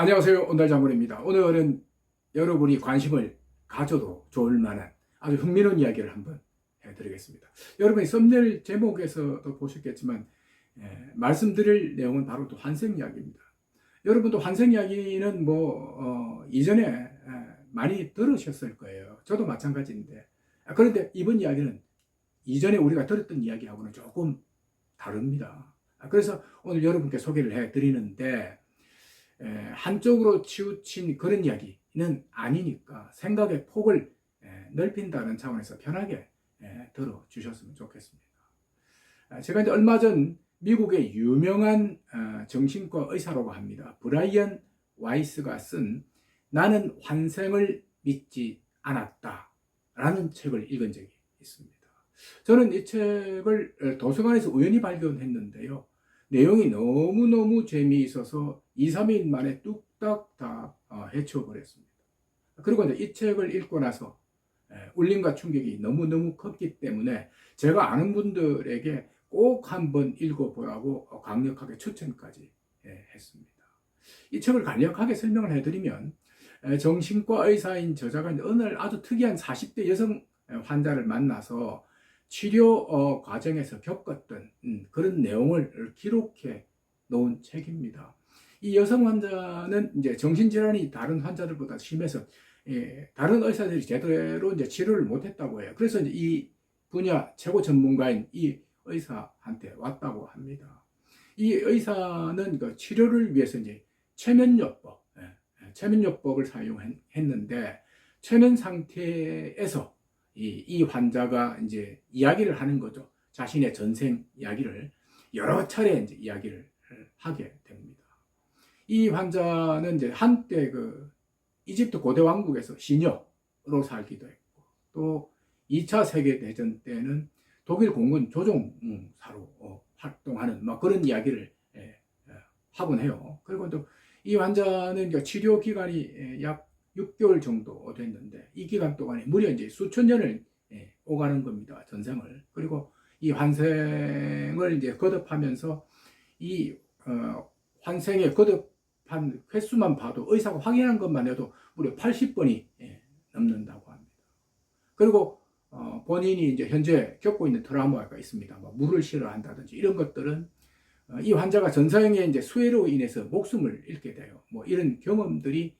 안녕하세요. 온달 장군입니다. 오늘은 여러분이 관심을 가져도 좋을 만한 아주 흥미로운 이야기를 한번 해드리겠습니다. 여러분이 썸네일 제목에서도 보셨겠지만 예, 말씀드릴 내용은 바로 또 환생 이야기입니다. 여러분도 환생 이야기는 뭐 어, 이전에 예, 많이 들으셨을 거예요. 저도 마찬가지인데 아, 그런데 이번 이야기는 이전에 우리가 들었던 이야기하고는 조금 다릅니다. 아, 그래서 오늘 여러분께 소개를 해드리는데 에, 한쪽으로 치우친 그런 이야기는 아니니까 생각의 폭을 에, 넓힌다는 차원에서 편하게 에, 들어주셨으면 좋겠습니다. 아, 제가 이제 얼마 전 미국의 유명한 어, 정신과 의사라고 합니다. 브라이언 와이스가 쓴 나는 환생을 믿지 않았다 라는 책을 읽은 적이 있습니다. 저는 이 책을 어, 도서관에서 우연히 발견했는데요. 내용이 너무너무 재미있어서 2, 3일 만에 뚝딱 다 어, 헤쳐버렸습니다. 그리고 이제 이 책을 읽고 나서 에, 울림과 충격이 너무너무 컸기 때문에 제가 아는 분들에게 꼭 한번 읽어보라고 어, 강력하게 추천까지 예, 했습니다. 이 책을 간략하게 설명을 해드리면 에, 정신과 의사인 저자가 어느 날 아주 특이한 40대 여성 환자를 만나서 치료 어, 과정에서 겪었던 음, 그런 내용을 기록해 놓은 책입니다. 이 여성 환자는 이제 정신질환이 다른 환자들보다 심해서 예, 다른 의사들이 제대로 이제 치료를 못했다고 해요. 그래서 이제 이 분야 최고 전문가인 이 의사한테 왔다고 합니다. 이 의사는 그 치료를 위해서 이제 최면요법, 예, 예, 최면요법을 사용했는데 최면 상태에서 이, 이 환자가 이제 이야기를 하는 거죠. 자신의 전생 이야기를 여러 차례 이제 이야기를 하게 됩니다. 이 환자는 이제 한때 그 이집트 고대 왕국에서 시녀로 살기도 했고 또 2차 세계 대전 때는 독일 공군 조종사로 어, 활동하는 뭐 그런 이야기를 예, 예, 하곤 해요. 그리고 또 이 환자는 치료 기간이 약 6개월 정도 됐는데 이 기간 동안에 무려 이제 수천 년을 예, 오가는 겁니다. 전생을. 그리고 이 환생을 이제 거듭하면서 이 어, 환생에 거듭한 횟수만 봐도 의사가 확인한 것만 해도 무려 80번이 예, 넘는다고 합니다. 그리고 어, 본인이 이제 현재 겪고 있는 트라우마가 있습니다. 뭐 물을 싫어한다든지 이런 것들은 어, 이 환자가 전생에 이제 수해로 인해서 목숨을 잃게 돼요. 뭐 이런 경험들이 예,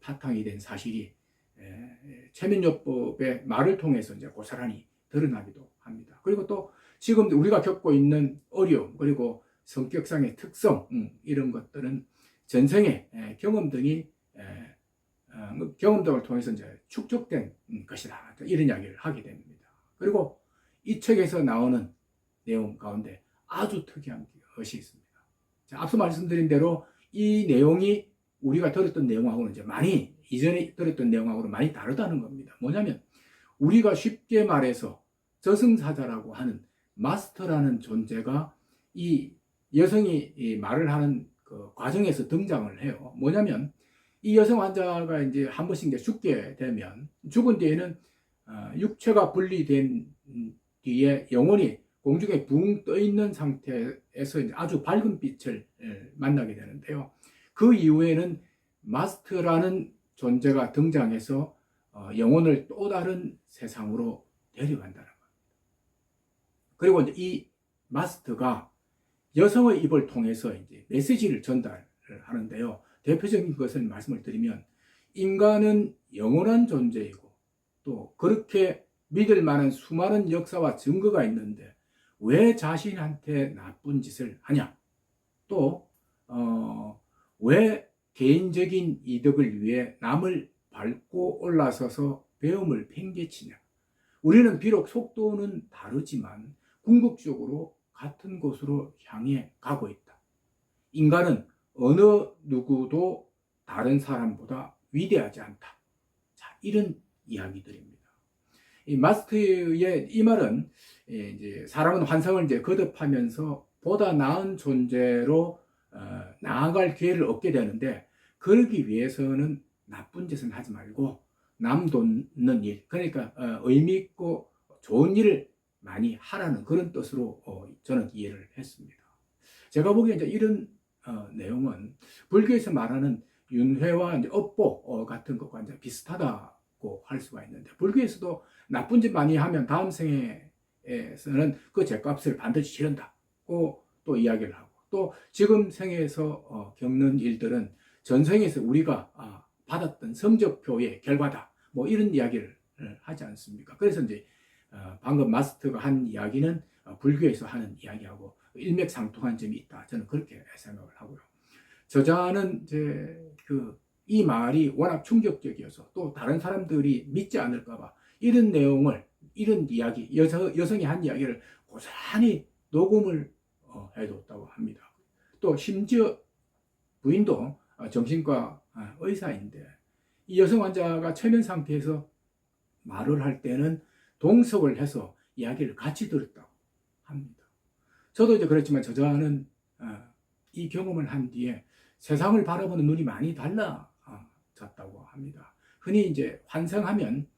바탕이 된 사실이 예, 최민요법의 말을 통해서 이제 고스란히 드러나기도 합니다. 그리고 또 지금 우리가 겪고 있는 어려움 그리고 성격상의 특성 음, 이런 것들은 전생의 예, 경험 등이 어, 그 경험 등을 통해서 이제 축적된 음, 것이다 이런 이야기를 하게 됩니다. 그리고 이 책에서 나오는 내용 가운데 아주 특이한 것이 있습니다. 자, 앞서 말씀드린 대로 이 내용이 우리가 들었던 내용하고는 이제 많이 이전에 들었던 내용하고는 많이 다르다는 겁니다. 뭐냐면 우리가 쉽게 말해서 저승사자라고 하는 마스터라는 존재가 이 여성이 이 말을 하는 그 과정에서 등장을 해요. 뭐냐면 이 여성 환자가 이제 한 번씩 이제 죽게 되면 죽은 뒤에는 어, 육체가 분리된 뒤에 영혼이 공중에 붕 떠 있는 상태에서 아주 밝은 빛을 만나게 되는데요. 그 이후에는 마스터라는 존재가 등장해서 어, 영혼을 또 다른 세상으로 데려간다는 겁니다. 그리고 이 마스터가 여성의 입을 통해서 이제 메시지를 전달을 하는데요. 대표적인 것을 말씀을 드리면 인간은 영원한 존재이고 또 그렇게 믿을 만한 수많은 역사와 증거가 있는데 왜 자신한테 나쁜 짓을 하냐? 또 어, 왜 개인적인 이득을 위해 남을 밟고 올라서서 배움을 팽개치냐. 우리는 비록 속도는 다르지만 궁극적으로 같은 곳으로 향해 가고 있다. 인간은 어느 누구도 다른 사람보다 위대하지 않다. 자, 이런 이야기들입니다. 이 마스터의 이 말은 예, 이제 사람은 환상을 이제 거듭하면서 보다 나은 존재로 어, 나아갈 기회를 얻게 되는데 그러기 위해서는 나쁜 짓은 하지 말고 남 돕는 일 그러니까 어, 의미 있고 좋은 일을 많이 하라는 그런 뜻으로 어, 저는 이해를 했습니다. 제가 보기에 이제 이런 어, 내용은 불교에서 말하는 윤회와 이제 업보 어, 같은 것과 이제 비슷하다고 할 수가 있는데 불교에서도 나쁜 짓 많이 하면 다음 생에서는 그 죄값을 반드시 치른다고 또 이야기를 하고 또 지금 생에서 어, 겪는 일들은 전생에서 우리가 아, 받았던 성적표의 결과다 뭐 이런 이야기를 하지 않습니까? 그래서 이제 어, 방금 마스터가 한 이야기는 어, 불교에서 하는 이야기하고 일맥상통한 점이 있다. 저는 그렇게 생각을 하고요. 저자는 이제 그 이 말이 워낙 충격적이어서 또 다른 사람들이 믿지 않을까봐 이런 내용을 이런 이야기 여성, 여성이 한 이야기를 고스란히 녹음을 어, 해뒀다고 합니다. 또 심지어 부인도 어, 정신과 어, 의사인데 이 여성 환자가 최면 상태에서 말을 할 때는 동석을 해서 이야기를 같이 들었다고 합니다. 저도 이제 그랬지만 저자는 어, 이 경험을 한 뒤에 세상을 바라보는 눈이 많이 달라졌다고 합니다. 흔히 이제 환생하면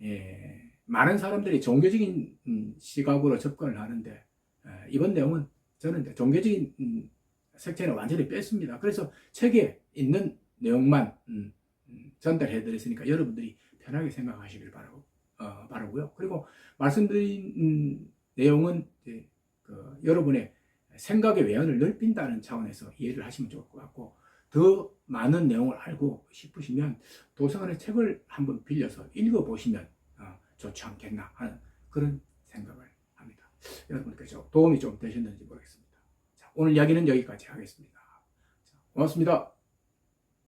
예, 많은 사람들이 종교적인 음, 시각으로 접근을 하는데 에, 이번 내용은 저는 종교적인 음, 색채는 완전히 뺐습니다. 그래서 책에 있는 내용만 음, 음, 전달해 드렸으니까 여러분들이 편하게 생각하시길 바라고, 어, 바라고요. 그리고 말씀드린 음, 내용은 그 여러분의 생각의 외연을 넓힌다는 차원에서 이해를 하시면 좋을 것 같고 더 많은 내용을 알고 싶으시면 도서관의 책을 한번 빌려서 읽어보시면 어, 좋지 않겠나 하는 그런 생각을 합니다. 여러분께 좀 도움이 좀 되셨는지 모르겠습니다. 자, 오늘 이야기는 여기까지 하겠습니다. 자, 고맙습니다.